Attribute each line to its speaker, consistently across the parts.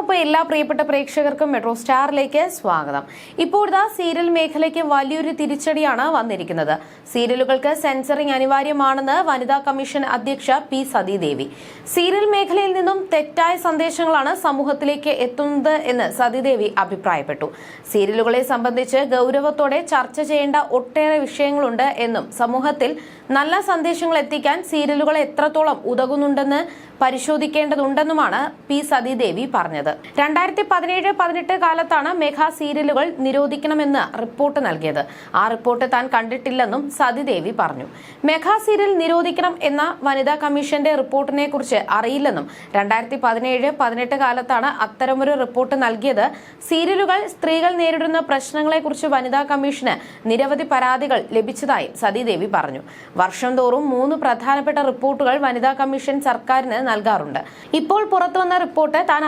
Speaker 1: ഒപ്പം എല്ലാ പ്രിയപ്പെട്ട പ്രേക്ഷകർക്കും മെട്രോ സ്റ്റാറിലേക്ക് സ്വാഗതം. ഇപ്പോഴത്തെ സീരിയൽ മേഖലയ്ക്ക് വലിയൊരു തിരിച്ചടിയാണ് വന്നിരിക്കുന്നത്. സീരിയലുകൾക്ക് സെൻസറിംഗ് അനിവാര്യമാണെന്ന് വനിതാ കമ്മീഷൻ അധ്യക്ഷ പി സതീദേവി. സീരിയൽ മേഖലയിൽ നിന്നും തെറ്റായ സന്ദേശങ്ങളാണ് സമൂഹത്തിലേക്ക് എത്തുന്നത് എന്ന് സതീദേവി അഭിപ്രായപ്പെട്ടു. സീരിയലുകളെ സംബന്ധിച്ച് ഗൗരവത്തോടെ ചർച്ച ചെയ്യേണ്ട ഒട്ടേറെ വിഷയങ്ങളുണ്ട് എന്നും സമൂഹത്തിൽ നല്ല സന്ദേശങ്ങൾ എത്തിക്കാൻ സീരിയലുകൾ എത്രത്തോളം ഉതകുന്നുണ്ടെന്ന് പരിശോധിക്കേണ്ടതുണ്ടെന്നുമാണ് പി സതീദേവി പറഞ്ഞത്. രണ്ടായിരത്തി പതിനേഴ് പതിനെട്ട് കാലത്താണ് മെഗാ സീരിയലുകൾ നിരോധിക്കണമെന്ന് റിപ്പോർട്ട് നൽകിയത്. ആ റിപ്പോർട്ട് താൻ കണ്ടിട്ടില്ലെന്നും സതിദേവി പറഞ്ഞു. മെഗാ സീരിയൽ നിരോധിക്കണം എന്ന വനിതാ കമ്മീഷന്റെ റിപ്പോർട്ടിനെ കുറിച്ച് അറിയില്ലെന്നും രണ്ടായിരത്തി പതിനേഴ് പതിനെട്ട് കാലത്താണ് അത്തരമൊരു റിപ്പോർട്ട് നൽകിയത്. സീരിയലുകൾ സ്ത്രീകൾ നേരിടുന്ന പ്രശ്നങ്ങളെക്കുറിച്ച് വനിതാ കമ്മീഷന് നിരവധി പരാതികൾ ലഭിച്ചതായി സതീദേവി പറഞ്ഞു. വർഷം തോറും മൂന്ന് പ്രധാനപ്പെട്ട റിപ്പോർട്ടുകൾ വനിതാ കമ്മീഷൻ സർക്കാരിന് നൽകാറുണ്ട്. ഇപ്പോൾ പുറത്തുവന്ന റിപ്പോർട്ട് താൻ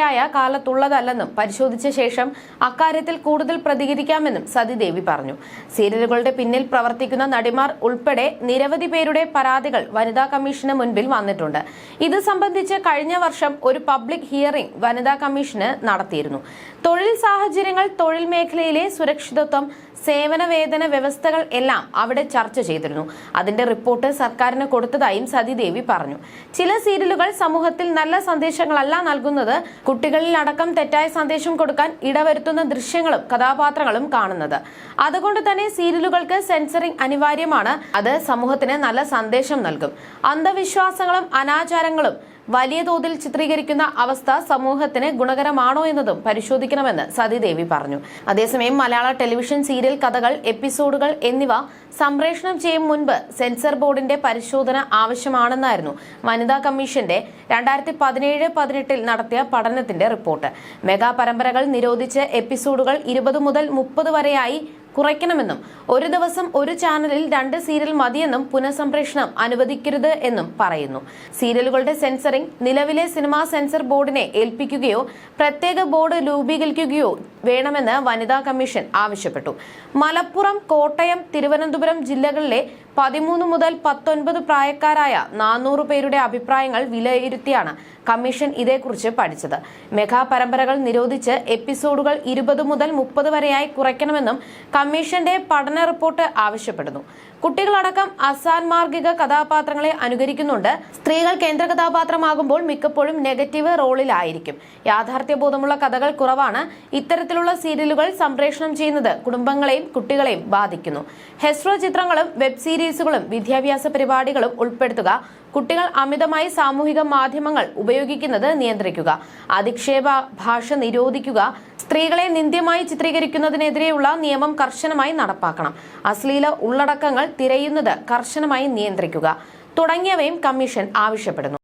Speaker 1: അധ്യക്ഷയായ കാലത്തുള്ളതല്ലെന്നും പരിശോധിച്ച ശേഷം അക്കാര്യത്തിൽ കൂടുതൽ പ്രതികരിക്കാമെന്നും സതിദേവി പറഞ്ഞു. സീരിയലുകളുടെ പിന്നിൽ പ്രവർത്തിക്കുന്ന നടിമാർ ഉൾപ്പെടെ നിരവധി പേരുടെ പരാതികൾ വനിതാ കമ്മീഷന് മുൻപിൽ വന്നിട്ടുണ്ട്. ഇത് സംബന്ധിച്ച് കഴിഞ്ഞ വർഷം ഒരു പബ്ലിക് ഹിയറിംഗ് വനിതാ കമ്മീഷന് നടത്തിയിരുന്നു. തൊഴിൽ സാഹചര്യങ്ങൾ തൊഴിൽ മേഖലയിലെ സുരക്ഷിതത്വം സേവന വേതന വ്യവസ്ഥകൾ എല്ലാം അവിടെ ചർച്ച ചെയ്തിരുന്നു. അതിന്റെ റിപ്പോർട്ട് സർക്കാരിന് കൊടുത്തതായും സതിദേവി പറഞ്ഞു. ചില സീരിയലുകൾ സമൂഹത്തിൽ നല്ല സന്ദേശങ്ങളല്ല നൽകുന്നത്. കുട്ടികളിൽ അടക്കം തെറ്റായ സന്ദേശം കൊടുക്കാൻ ഇടവരുത്തുന്ന ദൃശ്യങ്ങളും കഥാപാത്രങ്ങളും കാണുന്നത്. അതുകൊണ്ട് തന്നെ സീരിയലുകൾക്ക് സെൻസറിംഗ് അനിവാര്യമാണ്. അത് സമൂഹത്തിന് നല്ല സന്ദേശം നൽകും. അന്ധവിശ്വാസങ്ങളും അനാചാരങ്ങളും വലിയ തോതിൽ ചിത്രീകരിക്കുന്ന അവസ്ഥ സമൂഹത്തിന് ഗുണകരമാണോ എന്നതും പരിശോധിക്കണമെന്ന് സതിദേവി പറഞ്ഞു. അതേസമയം മലയാള ടെലിവിഷൻ സീരിയൽ കഥകൾ എപ്പിസോഡുകൾ എന്നിവ സംപ്രേഷണം ചെയ്യും മുൻപ് സെൻസർ ബോർഡിന്റെ പരിശോധന ആവശ്യമാണെന്നായിരുന്നു വനിതാ കമ്മീഷന്റെ രണ്ടായിരത്തി പതിനേഴ് പതിനെട്ടിൽ നടത്തിയ പഠനത്തിന്റെ റിപ്പോർട്ട്. മെഗാ പരമ്പരകൾ നിരോധിച്ച് എപ്പിസോഡുകൾ ഇരുപത് മുതൽ മുപ്പത് വരെയായി കുറയ്ക്കണമെന്നും ഒരു ദിവസം ഒരു ചാനലിൽ രണ്ട് സീരിയൽ മതിയെന്നും പുനഃസംപ്രേഷണം അനുവദിക്കരുത് എന്നും പറയുന്നു. സീരിയലുകളുടെ സെൻസറിംഗ് നിലവിലെ സിനിമാ സെൻസർ ബോർഡിനെ ഏൽപ്പിക്കുകയോ പ്രത്യേക ബോർഡ് രൂപീകരിക്കുകയോ വേണമെന്ന് വനിതാ കമ്മീഷൻ ആവശ്യപ്പെട്ടു. മലപ്പുറം കോട്ടയം തിരുവനന്തപുരം ജില്ലകളിലെ പതിമൂന്ന് മുതൽ പത്തൊൻപത് പ്രായക്കാരായ നാനൂറ് പേരുടെ അഭിപ്രായങ്ങൾ വിലയിരുത്തിയാണ് കമ്മീഷൻ ഇതേക്കുറിച്ച് പഠിച്ചത്. മെഗാ പരമ്പരകൾ നിരോധിച്ച് എപ്പിസോഡുകൾ ഇരുപത് മുതൽ മുപ്പത് വരെയായി കുറയ്ക്കണമെന്നും കമ്മീഷന്റെ പഠന റിപ്പോർട്ട് ആവശ്യപ്പെടുന്നു. കുട്ടികളടക്കം അസാൻമാർഗിക കഥാപാത്രങ്ങളെ അനുകരിക്കുന്നുണ്ട്. സ്ത്രീകൾ കേന്ദ്ര കഥാപാത്രമാകുമ്പോൾ മിക്കപ്പോഴും നെഗറ്റീവ് റോളിലായിരിക്കും. യാഥാർത്ഥ്യബോധമുള്ള കഥകൾ കുറവാണ്. ഇത്തരത്തിലുള്ള സീരിയലുകൾ സംപ്രേഷണം ചെയ്യുന്നത് കുടുംബങ്ങളെയും കുട്ടികളെയും ബാധിക്കുന്നു. ഹെസ്രോ ചിത്രങ്ങളും വെബ് സീരീസുകളും വിദ്യാഭ്യാസ പരിപാടികളും ഉൾപ്പെടുത്തുക കുട്ടികൾ അമിതമായി സാമൂഹിക മാധ്യമങ്ങൾ ഉപയോഗിക്കുന്നത് നിയന്ത്രിക്കുക അധിക്ഷേപ ഭാഷ നിരോധിക്കുക സ്ത്രീകളെ നിന്ദ്യമായി ചിത്രീകരിക്കുന്നതിനെതിരെയുള്ള നിയമം കർശനമായി നടപ്പാക്കണം അശ്ലീല ഉള്ളടക്കങ്ങൾ തിരയുന്നത് കർശനമായി നിയന്ത്രിക്കുക തുടങ്ങിയവയും കമ്മീഷൻ ആവശ്യപ്പെടുന്നു.